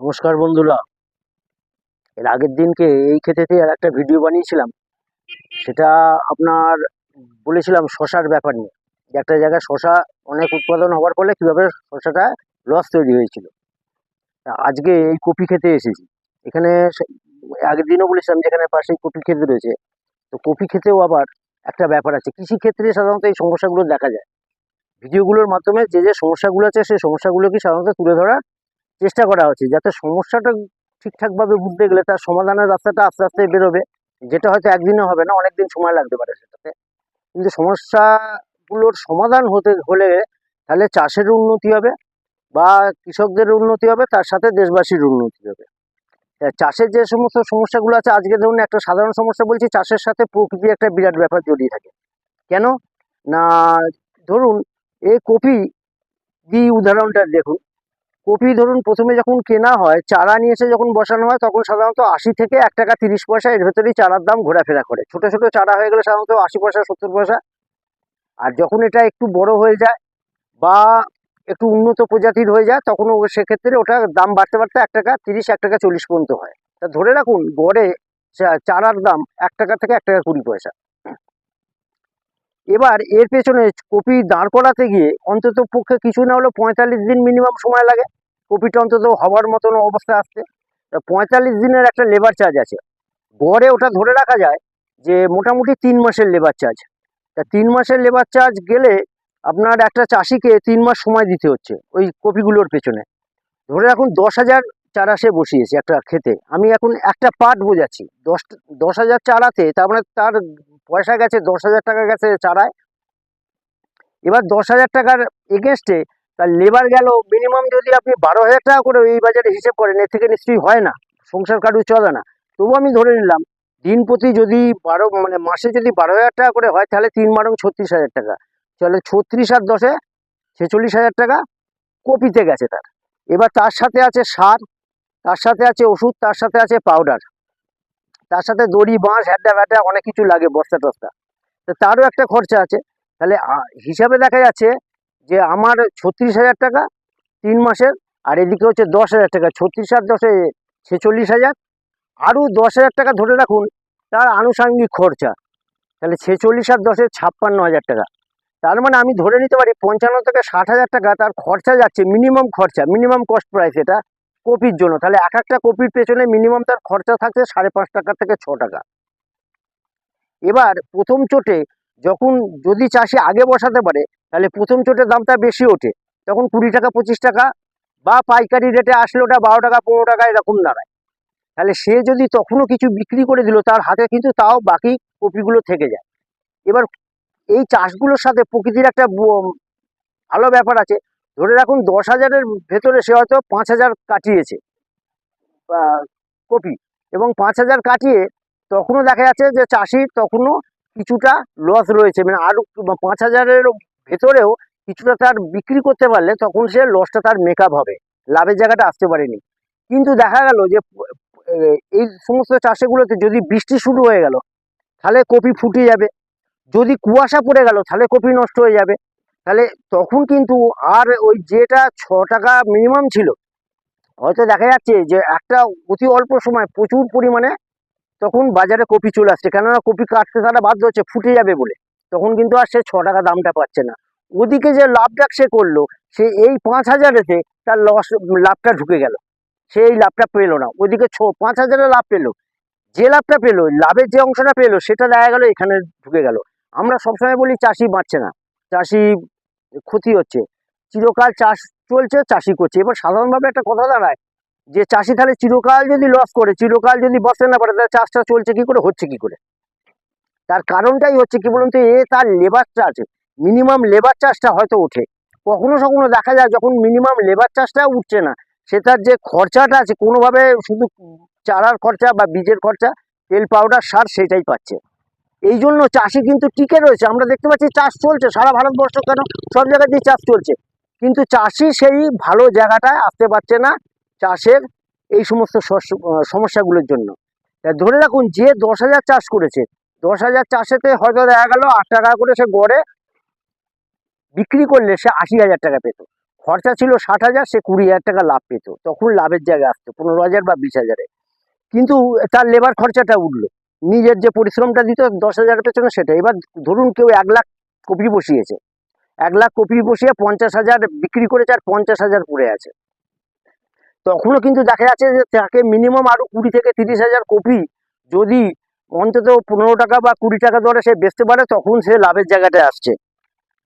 নমস্কার বন্ধুরা। এর আগের দিনকে এই ক্ষেতেতে আর একটা ভিডিও বানিয়েছিলাম। সেটা আপনার বলেছিলাম শশার ব্যাপার নিয়ে। যে একটা জায়গায় শশা অনেক উৎপাদন হওয়ার ফলে কীভাবে শশাটা লস তৈরি হয়েছিল। আজকে এই কপি খেতে এসেছি। এখানে আগের দিনও বলেছিলাম যে এখানে পাশেই কপি ক্ষেত রয়েছে। তো কপি খেতেও আবার একটা ব্যাপার আছে। কৃষি ক্ষেত্রে সাধারণত এই সমস্যাগুলো দেখা যায়। ভিডিওগুলোর মাধ্যমে যে যে সমস্যাগুলো আছে সেই সমস্যাগুলোকে সাধারণত তুলে ধরার চেষ্টা করা উচিত, যাতে সমস্যাটা ঠিকঠাকভাবে বুঝতে গেলে তার সমাধানের রাস্তাটা আস্তে আস্তে বেরোবে, যেটা হয়তো একদিনে হবে না অনেক দিন সময় লাগতে পারে সেটাতে। কিন্তু সমস্যাগুলোর সমাধান হতে, হলে তাহলে চাষের উন্নতি হবে বা কৃষকদের উন্নতি হবে, তার সাথে দেশবাসীর উন্নতি হবে। চাষের যে সমস্ত সমস্যাগুলো আছে, আজকে ধরুন একটা সাধারণ সমস্যা বলছি, চাষের সাথে প্রকৃতি একটা বিরাট ব্যাপার জড়িয়ে থাকে। কেন? না, ধরুন, এই কপি দিয়ে উদাহরণটা দেখুন। কপি ধরুন প্রথমে যখন কেনা হয়, চারা নিয়ে এসে যখন বসানো হয়, তখন সাধারণত আশি থেকে এক টাকা তিরিশ পয়সা এর ভেতরেই চারার দাম ঘোরাফেরা করে। ছোট ছোট চারা হয়ে গেলে সাধারণত আশি পয়সা, সত্তর পয়সা। আর যখন এটা একটু বড় হয়ে যায় বা একটু উন্নত প্রজাতির হয়ে যায়, তখন সেক্ষেত্রে ওটা দাম বাড়তে বাড়তে এক টাকা তিরিশ, এক টাকা চল্লিশ পর্যন্ত হয়। তা ধরে রাখুন, গড়ে চারার দাম এক টাকা থেকে এক টাকা কুড়ি পয়সা। এবার এর পেছনে কপি দাঁড় করাতে গিয়ে অন্তত পক্ষে কিছু না হলেও পঁয়তাল্লিশ দিন মিনিমাম সময় লাগে। কপিটা অন্তত হওয়ার মতন অবস্থা আসতে তা পঁয়তাল্লিশ দিনের একটা লেবার চার্জ আছে। গড়ে ওটা ধরে রাখা যায় যে মোটামুটি তিন মাসের লেবার চার্জ তা তিন মাসের লেবার চার্জ গেলে আপনার একটা চাষিকে তিন মাস সময় দিতে হচ্ছে ওই কপিগুলোর পেছনে। ধরে রাখুন দশ হাজার চারা সে বসিয়েছে একটা খেতে আমি এখন একটা পাট বোঝাচ্ছি। দশ দশ হাজার চারাতে তার মানে তার পয়সা গেছে, দশ হাজার টাকা গেছে চারায়। এবার দশ হাজার টাকার এগেনস্টে তার লেবার গেল মিনিমাম যদি আপনি বারো হাজার টাকা করে এই বাজারে হিসেব করেন, এর থেকে নিশ্চয়ই হয় না, সংসার কারু চলে না। তবু আমি ধরে নিলাম, দিন প্রতি যদি বারো মানে মাসে যদি বারো হাজার টাকা করে হয়, তাহলে তিন বারং ছত্রিশ হাজার টাকা। তাহলে ছত্রিশ আর দশে ছেচল্লিশ হাজার টাকা কপিতে গেছে তার। এবার তার সাথে আছে সার, তার সাথে আছে ওষুধ, তার সাথে আছে পাউডার তার সাথে দড়ি, বাঁশ, হ্যাডা ভ্যাটা অনেক কিছু লাগে, বস্তা টস্তা। তো তারও একটা খরচা আছে। তাহলে হিসাবে দেখা যাচ্ছে যে আমার ছত্রিশ হাজার টাকা তিন মাসের, আর এদিকে হচ্ছে দশ হাজার টাকা। ছত্রিশ আর দশে ছেচল্লিশ হাজার। আরও দশ হাজার টাকা ধরে রাখুন, তার আনুষঙ্গিক খরচা। তাহলে ছেচল্লিশ আর দশে ছাপ্পান্ন হাজার টাকা। তার মানে আমি ধরে নিতে পারি পঞ্চান্ন থেকে ষাট হাজার টাকা, তার খরচা যাচ্ছে, মিনিমাম খরচা, মিনিমাম কস্ট প্রাইস এটা কপির জন্য। তাহলে এক একটা কপির পেছনে মিনিমাম তার খরচা থাকছে সাড়ে পাঁচ টাকা থেকে ছ টাকা। এবার প্রথম চোটে যখন যদি চাষি আগে বসাতে পারে, তাহলে প্রথম চোটের দামটা বেশি ওঠে। তখন কুড়ি টাকা, পঁচিশ টাকা বা পাইকারি রেটে আসলে ওটা বারো টাকা, পনেরো টাকা এরকম দাঁড়ায়। তাহলে সে যদি তখনও কিছু বিক্রি করে দিল, তার হাতে কিন্তু তাও বাকি কপিগুলো থেকে যায়। এবার এই চাষগুলোর সাথে প্রকৃতির একটা ভালো ব্যাপার আছে। ধরে রাখুন, দশ হাজারের ভেতরে সে হয়তো পাঁচ হাজার কাটিয়েছে কপি। এবং পাঁচ হাজার কাটিয়ে তখনও দেখা যাচ্ছে যে চাষির তখনও কিছুটা লস রয়েছে। মানে আরও পাঁচ হাজারের ভেতরেও কিছুটা তার বিক্রি করতে পারলে তখন সে লসটা তার মেকআপ হবে। লাভের জায়গাটা আসতে পারেনি। কিন্তু দেখা গেল যে, এই সমস্ত চাষেগুলোতে যদি বৃষ্টি শুরু হয়ে গেল, তাহলে কপি ফুটে যাবে। যদি কুয়াশা পড়ে গেল, তাহলে কপি নষ্ট হয়ে যাবে। তাহলে তখন কিন্তু আর ওই যেটা ছ টাকা মিনিমাম ছিল, হয়তো দেখা যাচ্ছে যে একটা অতি অল্প সময় প্রচুর পরিমাণে তখন বাজারে কপি চলে আসছে। কেননা কপি কাটতে তারা বাধ্য হচ্ছে, ফুটে যাবে বলে। তখন কিন্তু আর সে ছ টাকা দামটা পাচ্ছে না। ওদিকে যে লাভটা সে করল, সে এই পাঁচ হাজারেতে তার লস লাভটা ঢুকে গেল। সে এই লাভটা পেল না। ওইদিকে ছ, পাঁচ হাজারে লাভ পেল। যে লাভটা পেল, লাভের যে অংশটা পেল, সেটা দেখা গেল এখানে ঢুকে গেল। আমরা সবসময় বলি চাষি বাঁচছে না। চাষি ক্ষতি হচ্ছে। চিরকাল চাষ চলছে, চাষি করছে। এবার সাধারণভাবে একটা কথা দাঁড়ায় যে চাষি তাহলে চিরকাল যদি লস করে, চিরকাল যদি বসতে না পারে তাহলে চাষটা চলছে কি করে, হচ্ছে কি করে? তার কারণটাই হচ্ছে কি বলুন তো, এ তার লেবার চার্জ মিনিমাম লেবার চার্জটা হয়তো ওঠে। কখনো কখনো দেখা যায় যখন মিনিমাম লেবার চার্জটা উঠছে না, সে তার যে খরচাটা আছে, কোনোভাবে শুধু চারার খরচা বা বীজের খরচা, তেল পাউডার সার সেটাই পাচ্ছে। এই জন্য চাষি কিন্তু টিকে রয়েছে। আমরা দেখতে পাচ্ছি চাষ চলছে, সারা ভারতবর্ষ কেন সব জায়গাতেই চাষ চলছে। কিন্তু চাষি সেই ভালো জায়গাটায় আসতে পারছে না চাষের এই সমস্ত সমস্যাগুলোর জন্য। ধরে রাখুন যে দশ হাজার চাষ করেছে, দশ হাজার চাষেতে হয়তো দেখা গেল আট টাকা করে সে গড়ে বিক্রি করলে সে আশি হাজার টাকা পেত। খরচা ছিল ষাট হাজার, সে কুড়ি হাজার টাকা লাভ পেত। তখন লাভের জায়গায় আসতো, পনেরো হাজার বা বিশ হাজারে। কিন্তু তার লেবার খরচাটা উঠল। নিজের যে পরিশ্রমটা দিত, দশ হাজারের পেছনে সেটা। এবার ধরুন কেউ এক লাখ কপি বসিয়েছে। এক লাখ কপি বসিয়ে পঞ্চাশ হাজার বিক্রি করেছে আর পঞ্চাশ হাজার পড়ে আছে। তখনও কিন্তু দেখা যাচ্ছে যে তাকে মিনিমাম আরও কুড়ি থেকে তিরিশ হাজার কপি যদি অন্তত পনেরো টাকা বা কুড়ি টাকা দরে সে বেচতে পারে, তখন সে লাভের জায়গাটায় আসছে।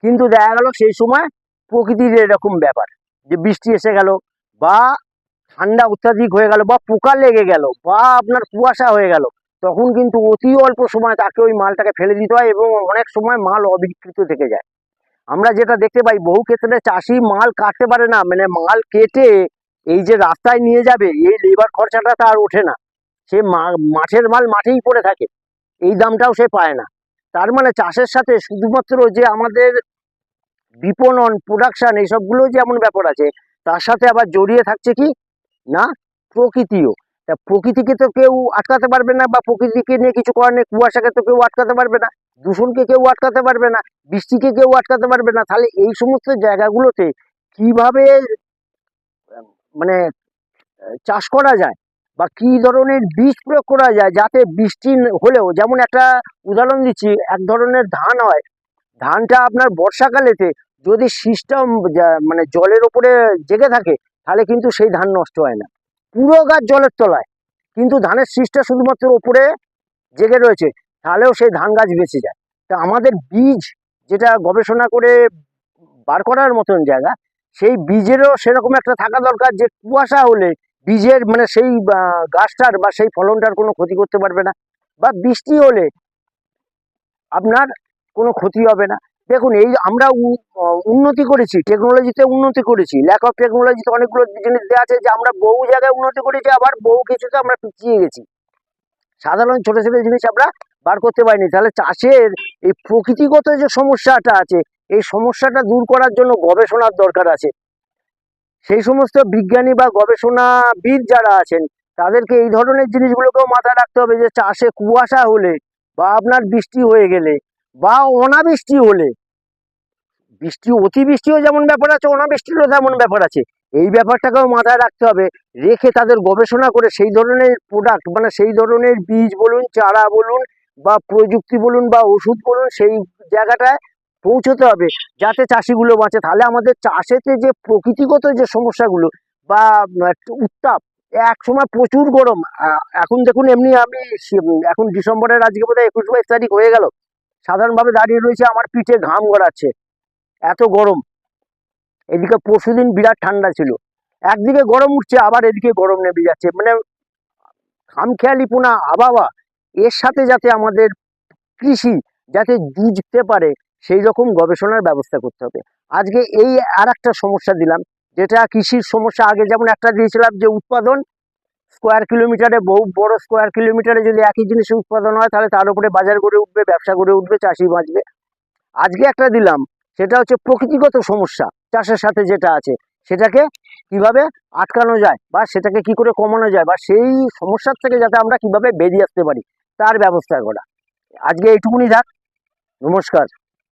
কিন্তু দেখা গেল সেই সময় প্রকৃতির এরকম ব্যাপার যে বৃষ্টি এসে গেল বা ঠান্ডা অত্যাধিক হয়ে গেল বা পোকা লেগে গেল বা আপনার কুয়াশা হয়ে গেল, তখন কিন্তু অতি অল্প সময় তাকে ওই মালটাকে ফেলে দিতে হয় এবং অনেক সময় মাল অবিকৃত থেকে যায়। আমরা যেটা দেখতে পাই, বহু ক্ষেত্রে চাষি মাল কাটতে পারে না মানে মাল কেটে এই যে রাস্তায় নিয়ে যাবে, এই লেবার খরচাটা তার ওঠে না। সে মাঠের মাল মাঠেই পড়ে থাকে। এই দামটাও সে পায় না। তার মানে চাষের সাথে শুধুমাত্র যে আমাদের বিপণন প্রোডাকশন এইসবগুলো যেমন ব্যাপার আছে, তার সাথে আবার জড়িয়ে থাকছে কি? না, প্রকৃতিও। তা প্রকৃতিকে তো কেউ আটকাতে পারবে না বা প্রকৃতিকে নিয়ে কিছু করার নেই, কুয়াশাকে তো কেউ আটকাতে পারবে না, দূষণকে কেউ আটকাতে পারবে না, বৃষ্টিকে কেউ আটকাতে পারবে না। তাহলে এই সমস্ত জায়গাগুলোতে কীভাবে মানে চাষ করা যায় বা কি ধরনের বীজ প্রয়োগ করা যায় যাতে বৃষ্টি হলেও, যেমন একটা উদাহরণ দিচ্ছি, এক ধরনের ধান হয়। ধানটা আপনার বর্ষাকালেতে যদি সিস্টেম মানে জলের ওপরে জেগে থাকে, তাহলে কিন্তু সেই ধান নষ্ট হয় না। পুরো গাছ জলের তলায়, কিন্তু ধানের শীষটা শুধুমাত্র ওপরে জেগে রয়েছে, তাহলেও সেই ধান গাছ বেঁচে যায়। তা আমাদের বীজ যেটা গবেষণা করে বার করার মতন জায়গা সেই বীজেরও সেরকম একটা থাকা দরকার যে কুয়াশা হলে বীজের মানে সেই গাছটার বা সেই ফলনটার কোনো ক্ষতি করতে পারবে না বা বৃষ্টি হলে আপনার কোনো ক্ষতি হবে না। দেখুন, এই আমরা উন্নতি করেছি টেকনোলজিতে উন্নতি করেছি ল্যাক অফ টেকনোলজিতে অনেকগুলো জিনিস দেওয়া আছে যে আমরা বহু জায়গায় উন্নতি করেছি, আবার বহু কিছুতে আমরা পিছিয়ে গেছি। সাধারণ ছোট ছোট জিনিস আমরা বার করতে পারিনি। তাহলে চাষের এই প্রকৃতিগত যে সমস্যাটা আছে এই সমস্যাটা দূর করার জন্য গবেষণার দরকার আছে। সেই সমস্ত বিজ্ঞানী বা গবেষণাবিদ যারা আছেন, তাদেরকে এই ধরনের জিনিসগুলোকেও মাথায় রাখতে হবে যে চাষে কুয়াশা হলে বা আপনার বৃষ্টি হয়ে গেলে বা অনাবৃষ্টি হলে, বৃষ্টি, অতিবৃষ্টিও যেমন ব্যাপার আছে, অনাবৃষ্টিরও তেমন ব্যাপার আছে। এই ব্যাপারটাকেও মাথায় রাখতে হবে, রেখে তাদের গবেষণা করে সেই ধরনের প্রোডাক্ট মানে সেই ধরনের বীজ বলুন, চারা বলুন বা প্রযুক্তি বলুন বা ওষুধ বলুন, সেই জায়গাটায় পৌঁছতে হবে। যাতে চাষিগুলো বাঁচে। তাহলে আমাদের চাষেতে যে প্রকৃতিগত যে সমস্যাগুলো বা উত্তাপ এক সময় প্রচুর গরম। এখন দেখুন এমনি আমি এখন ডিসেম্বরের আজকে বোধহয় একুশ বাইশ তারিখ হয়ে গেল। সাধারণভাবে দাঁড়িয়ে রয়েছে আমার পিঠে ঘাম গড়াচ্ছে। এত গরম। এদিকে পরশুদিন বিরাট ঠান্ডা ছিল। একদিকে গরম উঠছে, আবার এদিকে গরম নেমে যাচ্ছে। মানে খামখেয়ালিপোনা আবহাওয়া। এর সাথে যাতে আমাদের কৃষি যাতে জুঝতে পারে সেই রকম গবেষণার ব্যবস্থা করতে হবে। আজকে এই আর একটা সমস্যা দিলাম, যেটা কৃষির সমস্যা। আগে যেমন একটা দিয়েছিলাম যে উৎপাদন স্কোয়ার কিলোমিটারে বহু বড় স্কোয়ার কিলোমিটারে যদি একই জিনিসের উৎপাদন হয়, তাহলে তার উপরে বাজার গড়ে উঠবে, ব্যবসা গড়ে উঠবে, চাষি বাঁচবে। আজকে একটা দিলাম, সেটা হচ্ছে প্রকৃতিগত সমস্যা, চাষের সাথে যেটা আছে। সেটাকে কীভাবে আটকানো যায় বা সেটাকে কি করে কমানো যায় বা সেই সমস্যার থেকে যাতে আমরা কীভাবে বেরিয়ে আসতে পারি, তার ব্যবস্থা করা। আজকে এইটুকুনি থাক। নমস্কার।